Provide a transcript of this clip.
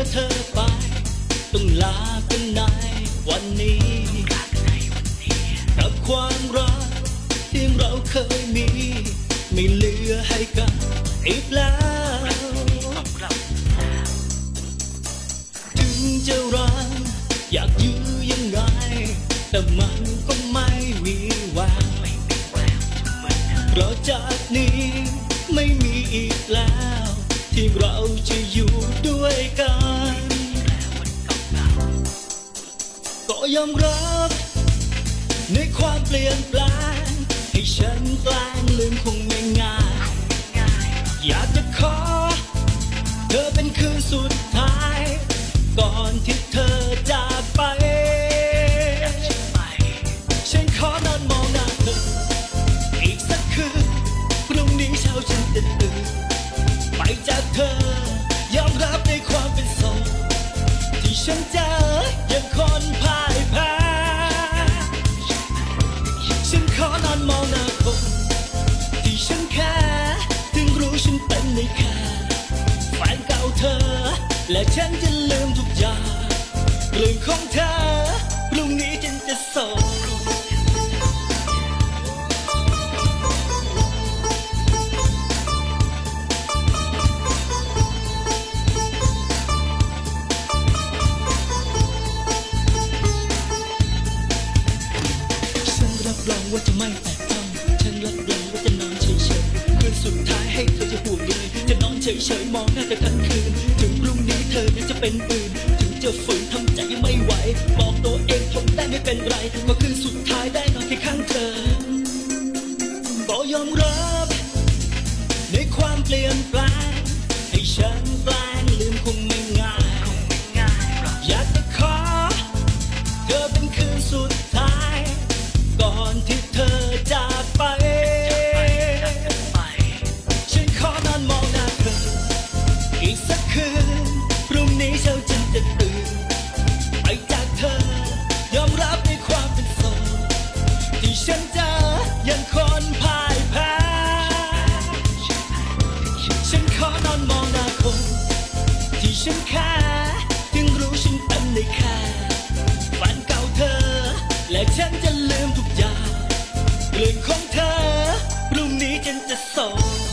อเธอไป ต้องลากันในวันนี้กับความรักที่เราเคยมี ไม่เหลือให้กันอีกแล้วถึงจะรักอยากยื้อยังไง แต่มันก็ไม่มีแววเพราะจากนี้ไม่มีอีกแล้ว ที่เราจะอยู่ ยอมรับในความเปลี่ยนแปลง ให้ฉันแกล้งลืมคงไม่ง่ายอยากจะขอ เธอเป็นคืนสุดท้าย ก่อนที่เธอจากไป ฉันขอนอนมองหน้าเธอ อีกสักคืนพรุ่งนี้เช้าฉันจะตื่นไปจากเธอยอมรับในความเป็นโสดที่ฉันเจอยังคนพ่าย และฉันจะลืมทุกอย่างเรื่องของเธอพรุ่งนี้ฉันจะโสดฉันรับรองว่าจะไม่แตะต้องฉันรับรองว่าจะนอนเฉยๆคืนสุดท้ายให้เธอจะห่วงใย เฉยๆมองหน้าเธอทั้งคืน ถึงพรุ่งนี้เธอนั้นจะเป็นปืน ถึงจะฝืนทำใจไม่ไหว บอกตัวเองทนได้ไม่เป็นไร ก็คืนสุดท้ายได้นอนแค่ข้างเธอ บอกยอมรับ ในความเปลี่ยนแปลงให้ฉันแกล้งลืมคงไม่ง่ายอยากจะขอ เธอเป็นคืนสุดท้าย ก่อนที่เธอ คืนพรุ่งนี้เช้าฉันจะตื่นไปจากเธอ ยอมรับในความเป็นโสดที่ฉันเจะยังคนพ่ายแพ้ฉันขอนอนมองหน้าคนที่ฉันแค่ถึงรู้ฉันเป็นได้แค่ฝันเก่าเธอ และฉันจะลืมทุกอย่างเรื่องของเธอพรุ่งนี้ฉันจะโสด